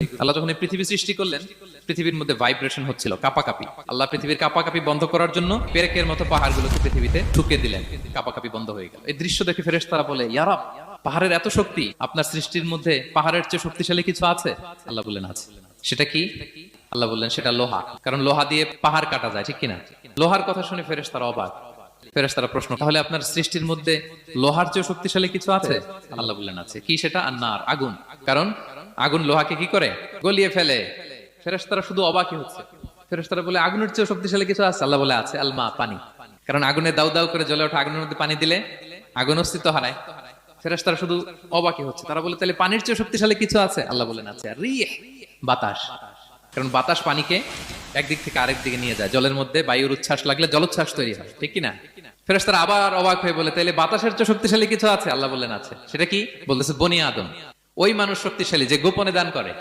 আল্লাহ যখন এই পৃথিবী সৃষ্টি করলেন, পৃথিবীর মধ্যে ভাইব্রেশন হচ্ছিল, কাপাকাপি। আল্লাহ পৃথিবীর কাপাকাপি বন্ধ করার জন্য পেরেকের মতো পাহাড়গুলোকে পৃথিবীতে ঠুকে দিলেন। কাপাকাপি বন্ধ হয়ে গেল। এই দৃশ্য দেখে ফেরেশতারা বলে ইয়ারাব পাহাড়ের এত শক্তি, আপনার সৃষ্টির মধ্যে পাহাড়ের চেয়ে শক্তিশালী কিছু আছে? আল্লাহ বললেন, আছে। সেটা কি? আল্লাহ বললেন, সেটা লোহা। কারণ লোহা দিয়ে পাহাড় কাটা যায়, ঠিক কিনা? লোহার কথা শুনে ফেরেশতারা অবাক। ফেরেশতারা প্রশ্ন, তাহলে আপনার সৃষ্টির মধ্যে লোহার চেয়ে শক্তিশালী কিছু আছে? আল্লাহ বললেন, আছে। কি সেটা? আন্নার, আগুন। কারণ আগুন লোহাকে কি করে? গলিয়ে ফেলে। ফেরেশতারা শুধু অবাকই হচ্ছে। ফেরেশতারা বলে, আগুনের চেয়ে শক্তিশালী কিছু আছে? আল্লাহ বলে, আছে আলমা, পানি। কারণ আগুনে দাউ দাউ করে জ্বলে ওঠা আগুনের মধ্যে পানি দিলে আগুন অস্তিত্ব হারায়। ফেরেশতারা শুধু অবাকই হচ্ছে। তারা বলে তাহলে পানির চেয়ে শক্তিশালী কিছু আছে? আল্লাহ বলেন, আছে। বাতাস। কারণ বাতাস পানিকে একদিক থেকে আরেক দিকে নিয়ে যায়। জলের মধ্যে বায়ুর উচ্ছ্বাস লাগলে জলোচ্ছ্বাস তৈরি হয়। ঠিক কি না? ফেরেশতারা আবার অবাক হয়ে বলে তাহলে বাতাসের চেয়ে শক্তিশালী কিছু আছে? আল্লাহ বললেন, আছে। সেটা কি? বলতেছে, বনি আদম। ওই মানুষ শক্তিশালী যে গোপনে দান করে।